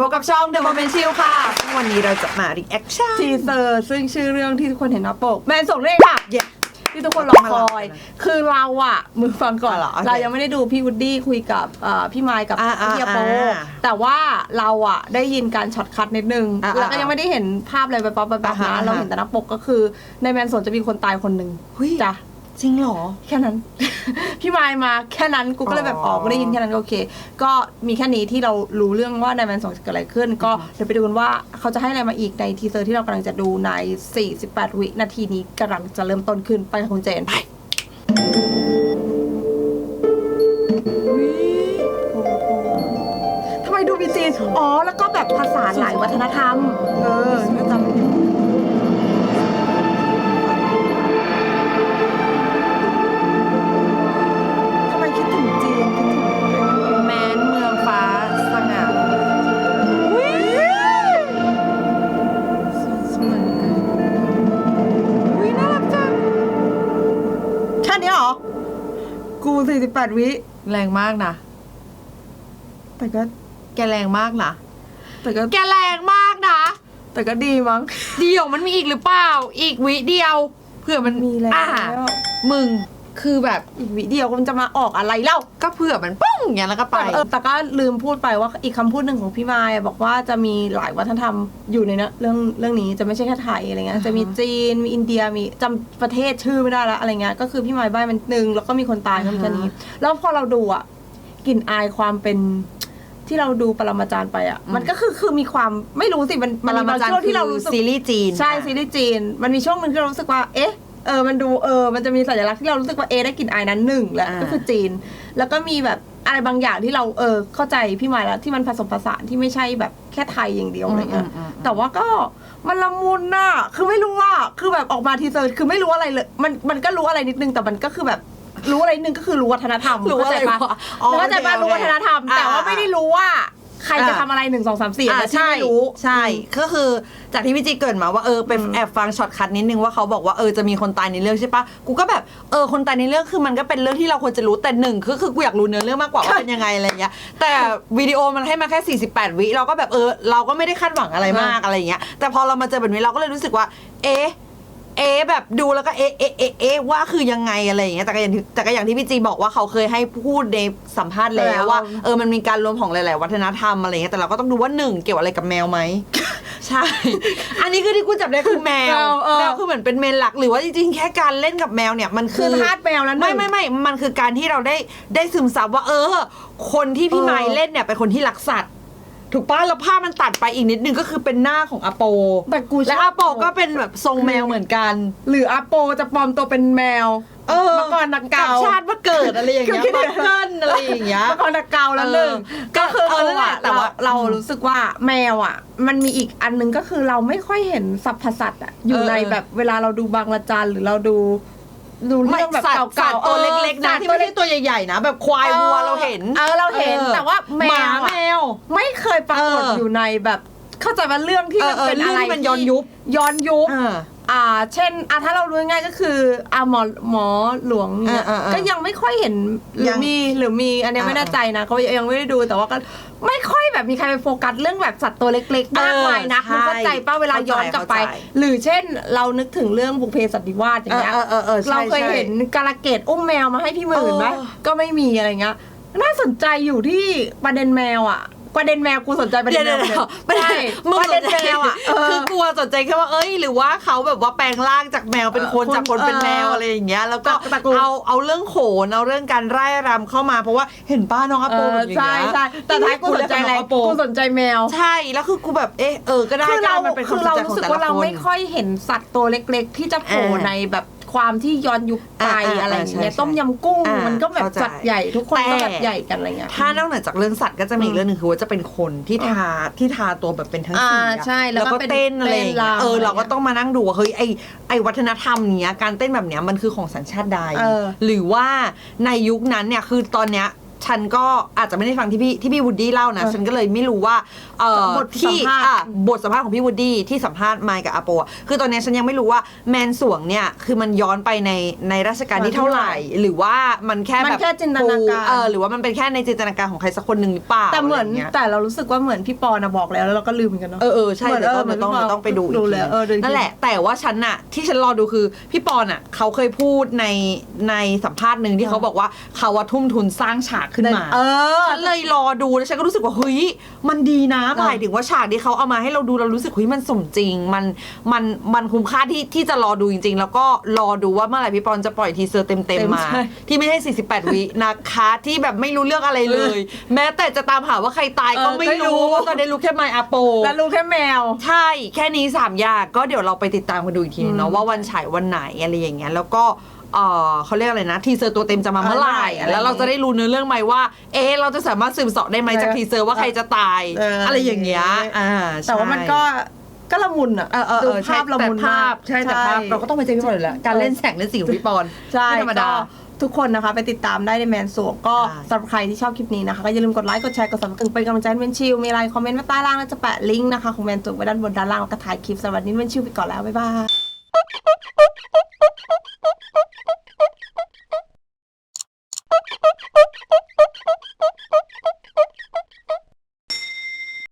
พบกับช่อง The Moment Chill ค่ะ วันนี้เราจะมา reaction ทีเซอร์ซึ่งชื่อเรื่องที่ทุกคนเห็นหนะปก แมนส่งเลขค่ะเย้ที่ทุกคนรอคอย คือเราอะมือฟังก่อนอ๋อเหรอโอเคเรายังไม่ได้ดูพี่วูดดี้คุยกับเอ่อพี่ไมค์กับอ่าอ่าพี่โป อ่าแต่ว่าเราอะได้ยินการช็อตคัทนิดนึง อ่าแล้วก็อ่ายังไม่ได้เห็นภาพอะไรไปป๊อปไปป๊อปอ่าฮะนะ อ่าฮะเราเห็นแต่หน้าปกก็คือในแมนสนจะมีคนตายคนหนึ่งเฮ้ย จ้ะ จริงเหรอ แค่นั้น พี่ไมค์มาแค่นั้นกูก็เลยแบบอ๋อออกไม่ได้ยินแค่นั้นก็โอเค ก็มีแค่นี้ที่เรารู้เรื่องว่าในแมนสองจะเกิดอะไรขึ้น ก็เดี๋ยวไปดูกันว่าเขาจะให้อะไรมาอีกในทีเซอร์ที่เรากำลังจะดูใน 48 วินาทีนี้กำลังจะเริ่มต้นขึ้นไปค่ะคุณเจนไปทำไมดูมีจีนอ๋อ แล้วก็แบบภาษาหลายวัฒนธรรม เออ กู48วิ แรงมากนะ แต่ก็ แกแรงมากนะ แต่ก็ แกแรงมากนะ แต่ก็ดีมั้ง เดี๋ยวมันมีอีกหรือเปล่า อีกวิเดียว เผื่อมันมีแล้ว อะมึง คือแบบอีกวิเดียวมันจะมาออกอะไรเล่าก็เผื่อมันปุ้งอย่างเงี้ยแล้วก็ไป แต่เออแต่ก็ลืมพูดไปว่าอีกคำพูดหนึ่งของพี่มายอะบอกว่าจะมีหลายวัฒนธรรมอยู่ในเนะเรื่องเรื่องนี้จะไม่ใช่แค่ไทยอะไรเงี้ยอ่าฮะจะมีจีนมีอินเดียมีจำประเทศชื่อไม่ได้ละอะไรเงี้ยก็คือพี่มายใบ้มันหนึ่งแล้วก็มีคนตายก็มีแค่นี้ แล้วพอเราดูอะกลิ่นอายความเป็นที่เราดูปรมาจารย์ไปอะมันก็คือคือมีความไม่รู้สิมันปมันรมีมาบางจารช่วงย์ที่เราคือรู้สึก ซีรีส์จีน ใช่ซีรีส์จีน มันมีช่วงหนึ่งที่เรารู้สึกว่า เอ๊ะ เออมันดูเออมันจะมีสัญลักษณ์ที่เรารู้สึกว่าเอ๊ะได้กลิ่นอายนั้นหนึ่งแหละอ่า ก็คือจีน แล้วก็มีแบบอะไรบางอย่างที่เราเออเข้าใจพี่หมายแล้วที่มันผสมผสานที่ไม่ใช่แบบแค่ไทยอย่างเดียวอะไรเงี้ยอืมอืมอืมแต่ว่าก็มันละมุนน่ะ คือไม่รู้ว่าคือแบบออกมาทีเซอร์คือไม่รู้อะไรเลย มันมันก็รู้อะไรนิดนึงแต่มันก็คือแบบรู้อะไรนิดนึงก็คือรู้วัฒนธรรมรู้อะไรเข้าใจปะวะอ๋อเข้าใจปะโอเครู้วัฒนธรรมอ่าแต่ว่าไม่ได้รู้ว่าใครจะอ่าทำอะไรหนึ่งสองสามสี่อ่าแต่ที่ใช่ไม่รู้ใช่ ก็คือจากที่พี่จีเกริดมาว่าเออไปอืมแอบฟังช็อตคัทนิดนึงว่าเขาบอกว่าเออจะมีคนตายในเรื่องใช่ปะกูก็แบบเออคนตายในเรื่องคือมันก็เป็นเรื่องที่เราควรจะรู้แต่หนึ่งคือคือกูอยากรู้เนื้อเรื่องมากกว่าว่าเป็นยังไงอะไรเงี้ยแต่วิดีโอมันให้มาแค่ 48 วิเราก็แบบเออเราก็ไม่ได้คาดหวังอะไรมากอะไรเงี้ยแต่พอเรามาเจอแบบนี้เราก็เลยรู้สึกว่า เอ๊ะ เอ๊ะแบบดูแล้วก็เอ๊ะเอ๊ะเอ๊ะเอ๊ะว่าคือยังไงอะไรอย่างเงี้ยแต่ก็อย่างที่แต่ก็อย่างที่พี่จีบอกว่าเขาเคยให้พูดในสัมภาษณ์แล้วว่าเออมันมีการรวมของหลาย ๆ วัฒนธรรมอะไรเงี้ยแต่เราก็ต้องดูว่าหนึ่งเกี่ยวอะไรกับแมวไหม ใช่ อันนี้คือที่กูจับได้คือแมวเออเออแมวคือเหมือนเป็นเมนหลักหรือว่าจริง ๆ แค่การเล่นกับแมวเนี่ยมันคืคืออทาสแมวแล้วหนึ่ไม่ง ไม่ไม่มันคือการที่เราได้ได้ซึมซับว่า เออ คนที่พี่เออไม้เล่นเนี่ยเป็นคนที่รักสัตว์ ถูกป้ะแล้วภาพมันตัดไปอีกนิดนึงก็คือเป็นหน้าของอาโป แต่กูชและอบอาโปก็เป็นแบบทรงแมวเหมือนกัน หรืออาโปจะปลอมตัวเป็นแมวเออมาก่อนนักเกา บชาติว่าเกิดอะไรอย่างเงี้ยคือคิดบัอย่างเกิลอะไรอย่างเงี้ยมาก่อนนักเกาแล้วหนึ่งเออก็คือเออนั่นแหละแต่แต่ว่าว่าเรารู้สึกว่าแมวอะ มันมีอีกอันนึงก็คือเราไม่ค่อยเห็นสัพพสัตว์อะอยู่เออในแบบเวลาเราดูบางระจันหรือเราดู ดูไม่เรื่องแบบสัตว์สัเก่าตว์ๆตัวออเล็กๆนะสัตว์ที่ไม่ใช่ตัวใหญ่ๆนะ แบบควายวัวเราเห็นเออเราเห็นออแต่ว่าแมหมาวอะ แมว ไม่เคยปรากฏเออออยู่ในแบบ เข้าใจว่าเรื่องที่มันเออเออเป็นอะไรเรื่องที่มันย้อนยุคย้อนยุค เออ อ่า เช่นอะถ้าเรารู้ง่ายๆก็คืออ่าหมอหมอหลวงเนี่ยเออเออเออก็ยังไม่ค่อยเห็นหรืยัองมีหรือมีอันเนี้ยอ่า ไม่แน่ใจนะเขายังไม่ได้ดูแต่ว่าก็ไม่ค่อยแบบมีใครไปโฟกัสเรื่องแบบสัตว์ตัวเล็กๆมากมายนะเออคุณเข้าใจป้าเวลาย้อนกลับไปเข้าใจหรือเช่นเรานึกถึงเรื่องบุพเพสันนิวาสอย่างเงี้ยเออเออเออใช่เราเคยใช่เห็นกาลเกตอุ้มแมวมาให้พี่หมื่นไหมเออ ก็ไม่มีอะไรเงี้ยน่าสนใจอยู่ที่ประเด็นแมวอะ ประเด็นแมวกูสนใจประเด็เดี๋ยนวแมเดี๋ยววเดี๋ยวใช่มึงประเด็นแมวอะเออ คือกลัวสนใจแค่ว่าเอ้ย หรือว่าเขาแบบว่าแปลงร่างจากแมวเป็นคนเออจากคนเป็นเออแมวอะไรอย่างเงี้ยแล้วก็แต่แต่กูเอาเอาเรื่องโขนเอาเรื่องการไร่รำเข้ามาเพราะว่าเห็นป้าน้องอาเอโปอแบบอย่างใช่เงี้ยใช่แต่ท้ายกูสนใจอะไรน้องอาโปกูสนใจแมว ใช่แล้วคือกูแบบเอ๊ะเออก็ได้คือเราก็ได้มันเป็นควาคืมอสนเราใจขรู้องสึกแต่ว่าละเราคนไม่ค่อยเห็นสัตว์ตัวเล็ก ๆ ที่จะโผล่อ่าในแบบ ความที่ย้อนยุคไปอ่าอ่าอะไรอย่างเงี้ยใช่ใช่ต้มยำกุ้งอ่ามัมันก็แบบเข้าใจสัตว์ใหญ่ ทุกคนก็แบบแต่ใหญ่กันอะไรเงี้ย ถ้านอกเหนือจากเรื่องสัตว์ก็จะมีอีกเรื่องหนึ่งคือว่าจะเป็นคนที่ทาที่ทาตัวแบบเป็นทั้งสีอ่าอะใช่แล้วก็เต้นอะไรอย่างเงี้ยเต้นรำเอออะไรเราก็ต้องมานั่งดูว่าเฮ้ยไอไอวัฒนธรรมเนี้ยการเต้นแบบเนี้ยมันคือของสัญชาติใดเออหรือว่าในยุคนั้นเนี่ยคือตอนเนี้ย ฉันก็อาจจะไม่ได้ฟังที่พี่ที่พี่วูดดี้เล่านะเออฉันก็เลยไม่รู้ว่าเอ่อบทที่สัมภาษณ์ อะบทสัมภาษณ์ของพี่วูดดี้ที่สัมภาษณ์ไมค์กับอาโปอะคือตอนเนี้ยฉันยังไม่รู้ว่าแมนสวงเนี่ยคือมันย้อนไปในในราชการที่เท่าไหร่ หรือว่ามันแค่มันแบบแค่จินตนาการ เออหรือว่ามันเป็นแค่ในจินตนาการของใครสักคนหนึ่งหรือเปล่าแต่เหมือนะไรย่างงี้ย แต่เรารู้สึกว่าเหมือนพี่ปอนะบอกแล้วแล้วเราก็ลืมเหมือนกันเนาะ เออเออใช่เหมือนเดี๋ยวต้องเออเดี๋ยวต้องเหมือนเดี๋ยวต้องไปดูดูอีกแล้วทีเออดูอีกที นั่นแหละ แต่ว่าฉันน่ะ ที่ฉันรอดูคือ พี่ปอนอะ เขาเคยพูดในในสัมภาษณ์หนึ่งที่เขาบอกว่าเขาว่าทุ่มทุนสร้างฉากขึ้นมา เออฉันเลยรอดูแล้วฉันก็รู้สึกว่าเฮ้ยมันดีนะเออหมายถึงว่าฉากที่เขาเอามาให้เราดูเรารู้สึกเฮ้ยมันสมจริง มันมันมันคุ้มค่าที่ที่จะรอดูจริง ๆ แล้วก็รอดูว่าเมื่อไหร่พี่ปอนจะปล่อยทีเซอร์เต็มๆมาใช่ที่ไม่ใช่ 48 วินะคะที่แบบไม่รู้เรื่องอะไรเลย แม้แต่จะตามหาว่าใครตายก็เออไม่ไม่รู้รู้เพราะตอนนี้รู้แค่ไมอาโปแล้วรู้แค่แมว ใช่แค่นี้สามอย่างก็เดี๋ยวเราไปติดตามกันดูอีกทีนึงเนาะอืมว่าวันฉายวันไหนอะไรอย่างเงี้ยแล้วก็ เออเขาเรียกอะไรนะ ทีเซอร์ตัวเต็มจะมาเมื่อไหร่เออแล้วเราจะได้รู้เนื้อเรื่องไหมว่า เอ๊ะเราจะสามารถสืบเสอบได้ไหมเออจากทีเซอร์ว่าใครจะตาย เออออะไรอย่างเงี้ยอ่าแต่ว่ามันใช่ก็ก็ละมุนอะเออเออเอดูอใช่ภาพละมุนแต่ภาพมากใช่แต่ภาพเราก็ต้องไปเจอพี่ปอนอยู่แล้วการเล่นแสงเล่นสีของพี่ปอนใช่ไม่ธรรมดา ก็ทุกคนนะคะไปติดตามได้ในแมนสวงก็ใช่ สำหรับใครที่ชอบคลิปนี้นะคะก็อย่าลืมกดไลค์กดแชร์กด subscribe เป็นกำลังใจให้เมนชิลมีอะไรคอมเมนต์มาใต้ล่างแล้วจะแปะลิงก์นะคะของแมนสวงไว้ด้านบนด้านล่างแล้วก็ถ่ายคลิปสำหรับวันนี้เมนชิลไปก่อนแล้วบ๊ายบาย